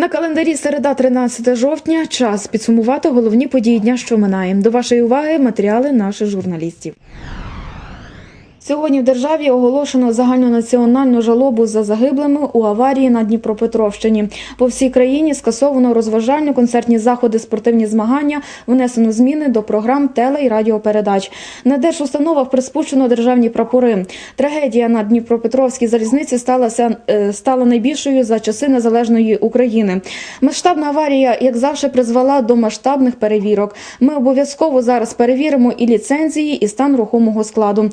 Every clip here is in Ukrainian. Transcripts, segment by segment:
На календарі середа 13 жовтня. Час підсумувати головні події дня, що минає. До вашої уваги матеріали наших журналістів. Сьогодні в державі оголошено загальнонаціональну жалобу за загиблими у аварії на Дніпропетровщині. По всій країні скасовано розважальні концертні заходи, спортивні змагання, внесено зміни до програм теле і радіопередач. На держустановах приспущено державні прапори. Трагедія на Дніпропетровській залізниці сталася е, стала найбільшою за часи незалежної України. Масштабна аварія, як завжди, призвела до масштабних перевірок. Ми обов'язково зараз перевіримо і ліцензії, і стан рухомого складу.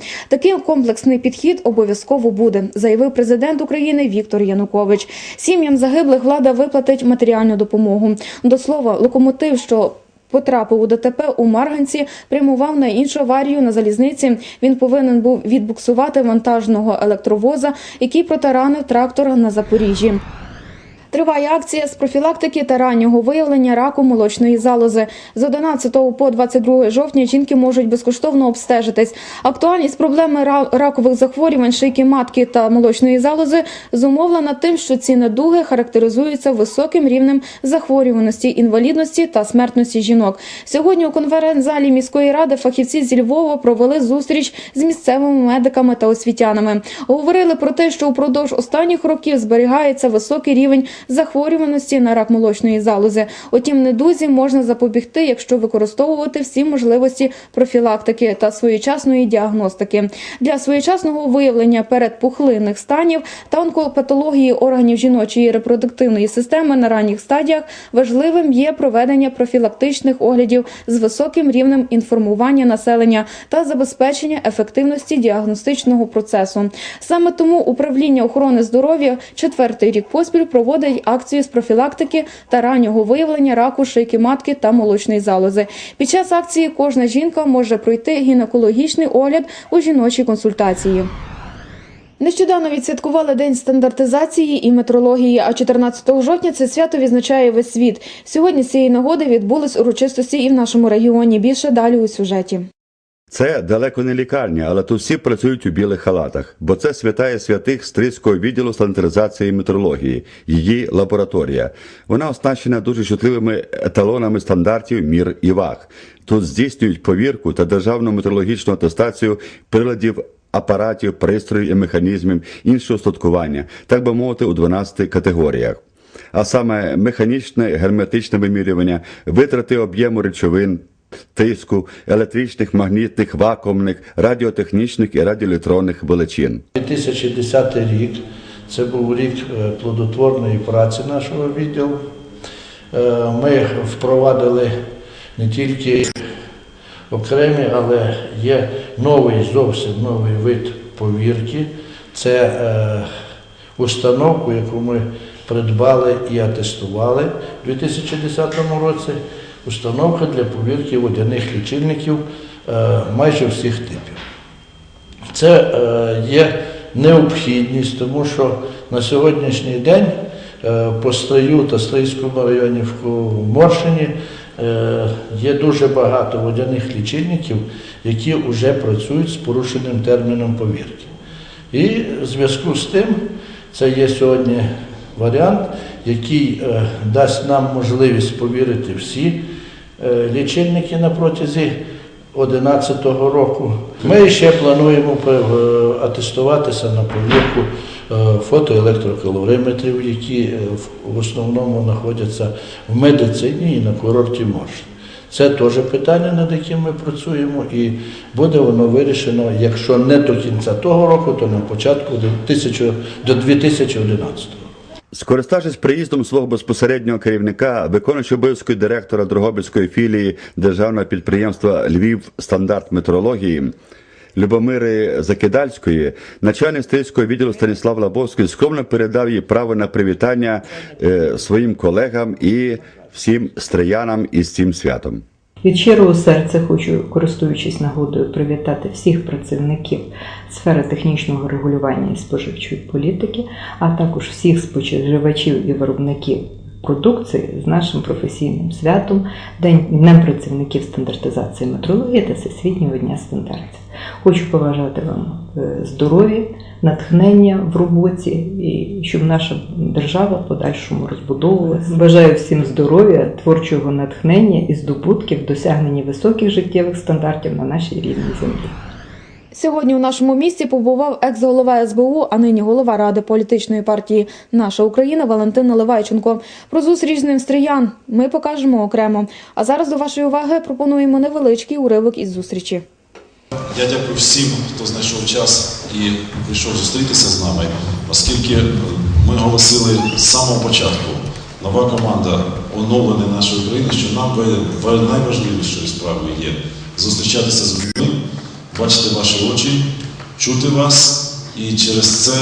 Комплексний підхід обов'язково буде, заявив президент України Віктор Янукович. Сім'ям загиблих влада виплатить матеріальну допомогу. До слова, локомотив, що Потрапив у ДТП у Марганці, прямував на іншу аварію на залізниці. Він повинен був відбуксувати вантажного електровоза, який протаранив трактор на Запоріжжі. Триває акція з профілактики та раннього виявлення раку молочної залози. З 11 по 22 жовтня жінки можуть безкоштовно обстежитись. Актуальність проблеми ра- ракових захворювань шийки матки та молочної залози зумовлена тим, що ці недуги характеризуються високим рівнем захворюваності, інвалідності та смертності жінок. Сьогодні у конференц-залі міської ради фахівці зі Львова провели зустріч з місцевими медиками та освітянами. Говорили про те, що упродовж останніх років зберігається високий рівень захворюваності на рак молочної залози. Утім, недузі можна запобігти, якщо використовувати всі можливості профілактики та своєчасної діагностики для своєчасного виявлення передпухлинних станів та онкопатології органів жіночої репродуктивної системи на ранніх стадіях важливим є проведення профілактичних оглядів з високим рівнем інформування населення та забезпечення ефективності діагностичного процесу. Саме тому управління охорони здоров'я четвертий рік поспіль проводить акцію з профілактики та раннього виявлення раку шийки матки та молочної залози. Під час акції кожна жінка може пройти гінекологічний огляд у жіночій консультації. Нещодавно відсвяткували День стандартизації і метрології, а 14 жовтня це свято відзначає весь світ. Сьогодні з цієї нагоди відбулись урочистості і в нашому регіоні. Більше далі у сюжеті. Це далеко не лікарня, але тут всі працюють у білих халатах, бо це святая святих Стрийського відділу стандартизації і метрології, її лабораторія. Вона оснащена дуже чутливими еталонами стандартів мір і ваг. Тут здійснюють повірку та державну метрологічну атестацію приладів. Апаратів, пристроїв і механізмів іншого устаткування, так би мовити, у 12 категоріях. А саме механічне герметичне вимірювання, витрати об'єму речовин, тиску, електричних, магнітних, вакуумних, радіотехнічних і радіоелектронних величин. 2010 рік це був рік е, плодотворної праці нашого відділу. Е, Ми впровадили не тільки окремі, але є новий, зовсім новий вид повірки. Це е, установку, яку ми придбали і атестували у 2010 році. Установка для повірки водяних лічильників е, майже всіх типів. Це е, є необхідність, тому що на сьогоднішній день е, по Стрию та Стрийському районі в Моршині є дуже багато водяних лічильників, які вже працюють з порушеним терміном повірки. І в зв'язку з тим це є сьогодні варіант, який е, дасть нам можливість повірити всі е, лічильники на протязі 2011 року. Ми ще плануємо е, атестуватися на повірку фотоелектрокалориметрів, які в- основному знаходяться в медицині і на курорті Моршин. Це теж питання, над яким ми працюємо, і буде воно вирішено, якщо не до кінця того року, то на початку до 1000 до 2011 року. Скориставшись приїздом свого безпосереднього керівника, виконуючи обов'язки директора Дрогобицької філії державного підприємства Львів стандарт метрології. Любомири Закидальської, начальник стрільського відділу Станіслав Лабовський скромно передав їй право на привітання е, своїм колегам і всім стриянам із цим святом. Від щирого серця хочу, користуючись нагодою, привітати всіх працівників сфери технічного регулювання і споживчої політики, а також всіх споживачів і виробників продукції з нашим професійним святом, День Днем працівників стандартизації метрології та Всесвітнього дня стандартів. Хочу побажати вам е, здоров'я, натхнення в роботі і щоб наша держава в подальшому розбудовувалася. Бажаю всім здоров'я, творчого натхнення і здобутків досягненні високих життєвих стандартів на нашій рідній землі. Сьогодні у нашому місті побував екс-голова СБУ, а нині голова ради політичної партії Наша Україна Валентин Наливайченко. Про зустріч з ним стріян ми покажемо окремо. А зараз до вашої уваги пропонуємо невеличкий уривок із зустрічі. Я дякую всім, хто знайшов час і прийшов зустрітися з нами, оскільки ми оголосили з самого початку, нова команда оновлення нашої країни, що нам найважливішою справою є зустрічатися з людьми, бачити ваші очі, чути вас і через це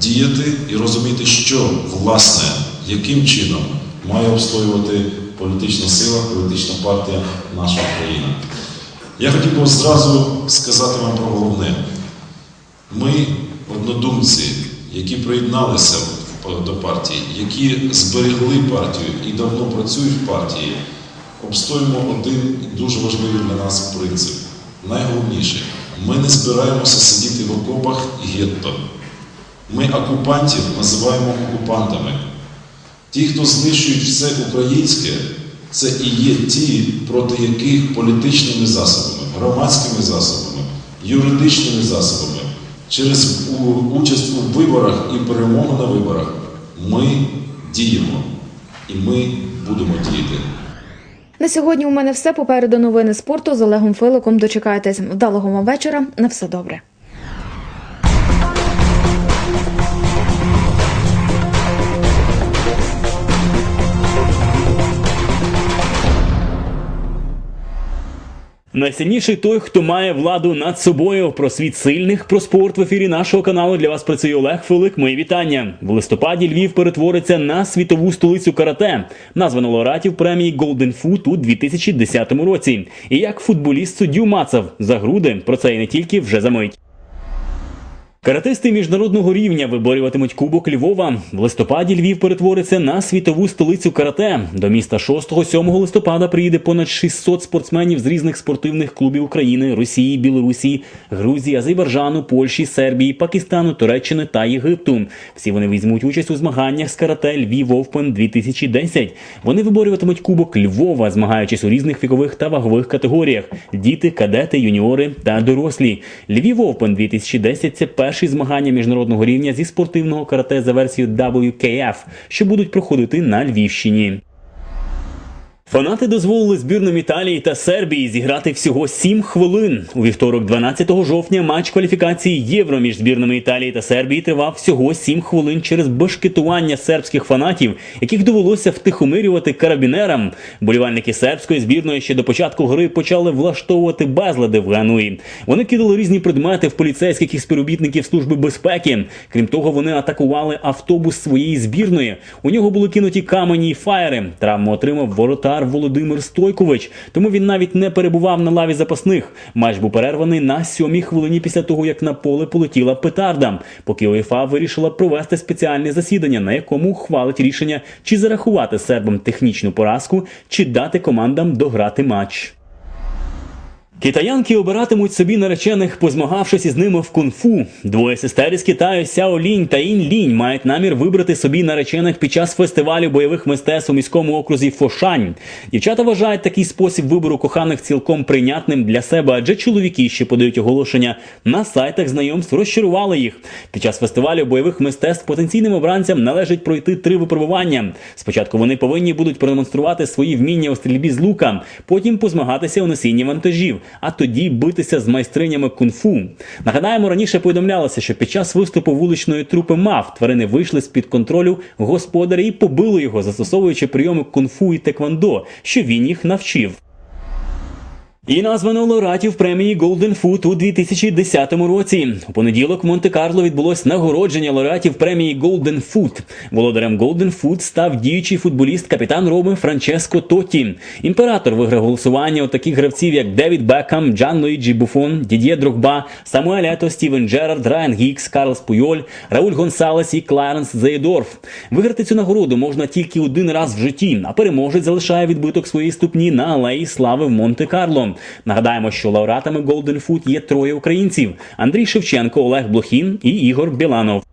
діяти і розуміти, що власне, яким чином має обстоювати політична сила, політична партія наша країна. Я хотів би зразу сказати вам про головне. Ми, однодумці, які приєдналися до партії, які зберегли партію і давно працюють в партії, обстоїмо один дуже важливий для нас принцип. Найголовніше, ми не збираємося сидіти в окопах і гетто. Ми окупантів називаємо окупантами. Ті, хто знищують все українське, це і є ті, проти яких політичними засобами, громадськими засобами, юридичними засобами, через участь у виборах і перемогу на виборах ми діємо і ми будемо діяти. На сьогодні у мене все. Попереду новини спорту з Олегом Филиком. Дочекайтесь. Вдалого вам вечора. На все добре. Найсильніший той, хто має владу над собою. Про світ сильних, про спорт в ефірі нашого каналу для вас працює Олег Филик. Мої вітання. В листопаді Львів перетвориться на світову столицю карате. Названо лауреатів премії Golden Foot у 2010 році. І як футболіст суддю мацав за груди. Про це і не тільки вже за мить. Каратисти міжнародного рівня виборюватимуть Кубок Львова. В листопаді Львів перетвориться на світову столицю карате. До міста 6-7 листопада приїде понад 600 спортсменів з різних спортивних клубів України, Росії, Білорусі, Грузії, Азербайджану, Польщі, Сербії, Пакистану, Туреччини та Єгипту. Всі вони візьмуть участь у змаганнях з карате Львів Open 2010. Вони виборюватимуть Кубок Львова, змагаючись у різних вікових та вагових категоріях: діти, кадети, юніори та дорослі. Львів Open 2010 – це перші змагання міжнародного рівня зі спортивного карате за версією WKF, що будуть проходити на Львівщині. Фанати дозволили збірним Італії та Сербії зіграти всього 7 хвилин. У вівторок, 12 жовтня, матч кваліфікації Євро між збірними Італії та Сербії тривав всього 7 хвилин через бешкетування сербських фанатів, яких довелося втихомирювати карабінерам. Болівальники сербської збірної ще до початку гри почали влаштовувати безлади в Гануї. Вони кидали різні предмети в поліцейських і співробітників служби безпеки. Крім того, вони атакували автобус своєї збірної. У нього були кинуті камені і фаєри. Травму отримав воротар Володимир Стойкович, тому він навіть не перебував на лаві запасних. Матч був перерваний на сьомій хвилині після того, як на поле полетіла петарда. Поки УЄФА вирішила провести спеціальне засідання, на якому ухвалить рішення, чи зарахувати сербам технічну поразку, чи дати командам дограти матч. Китаянки обиратимуть собі наречених, позмагавшись із ними в кунг-фу. Двоє сестер із Китаю Сяо Лінь та Ін Лінь мають намір вибрати собі наречених під час фестивалю бойових мистецтв у міському окрузі Фошань. Дівчата вважають такий спосіб вибору коханих цілком прийнятним для себе, адже чоловіки, що подають оголошення на сайтах знайомств, розчарували їх. Під час фестивалю бойових мистецтв потенційним обранцям належить пройти три випробування. Спочатку вони повинні будуть продемонструвати свої вміння у стрільбі з лука, потім позмагатися у носінні вантажів, а тоді битися з майстринями кунг-фу. Нагадаємо, раніше повідомлялося, що під час виступу вуличної трупи мав тварини вийшли з під контролю господаря і побили його, застосовуючи прийоми кунг-фу і теквондо, що він їх навчив. І названо лауреатів премії Golden Foot у 2010 році. У понеділок в Монте-Карло відбулось нагородження лауреатів премії Golden Foot. Володарем Golden Foot став діючий футболіст капітан Роми Франческо Тотті. Імператор виграв голосування у таких гравців, як Девід Бекхам, Джан Луїджі Буфон, Дід'є Дрогба, Самуель Ето, Стівен Джерард, Райан Гікс, Карлос Пуйоль, Рауль Гонсалес і Кларенс Зейдорф. Виграти цю нагороду можна тільки один раз в житті, а переможець залишає відбиток своєї ступні на алеї слави в Монте-Карло. Нагадаємо, що лауреатами Golden Food є троє українців: Андрій Шевченко, Олег Блохін і Ігор Біланов.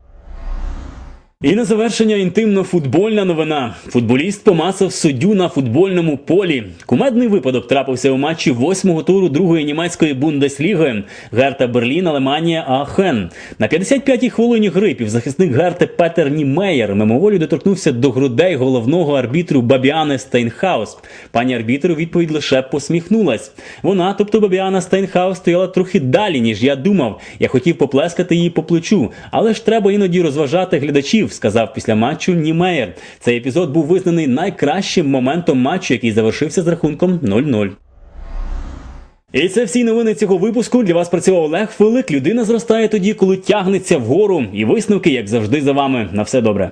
І на завершення інтимно-футбольна новина. Футболіст помацав суддю на футбольному полі. Кумедний випадок трапився у матчі восьмого туру другої німецької бундесліги Герта Берлін, Алеманія Аахен. На 55-й хвилині гри півзахисник Герти Петер Німеєр мимоволі доторкнувся до грудей головного арбітру Бабіани Стейнхаус. Пані арбітр у відповідь лише посміхнулась. Вона, тобто Бабіана Стейнхаус, стояла трохи далі, ніж я думав. Я хотів поплескати її по плечу, але ж треба іноді розважати глядачів, сказав після матчу Німеєр. Цей епізод був визнаний найкращим моментом матчу, який завершився з рахунком 0-0. І це всі новини цього випуску. Для вас працював Олег Филик. Людина зростає тоді, коли тягнеться вгору. І висновки, як завжди, за вами. На все добре.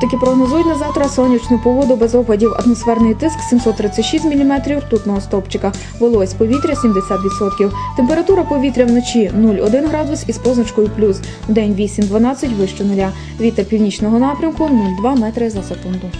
Синоптики прогнозують на завтра сонячну погоду без опадів. Атмосферний тиск 736 мм ртутного стопчика. Волось повітря 70%. Температура повітря вночі 0,1 градус із позначкою плюс. День 8-12 вище нуля. Вітер північного напрямку 0,2 метри за секунду.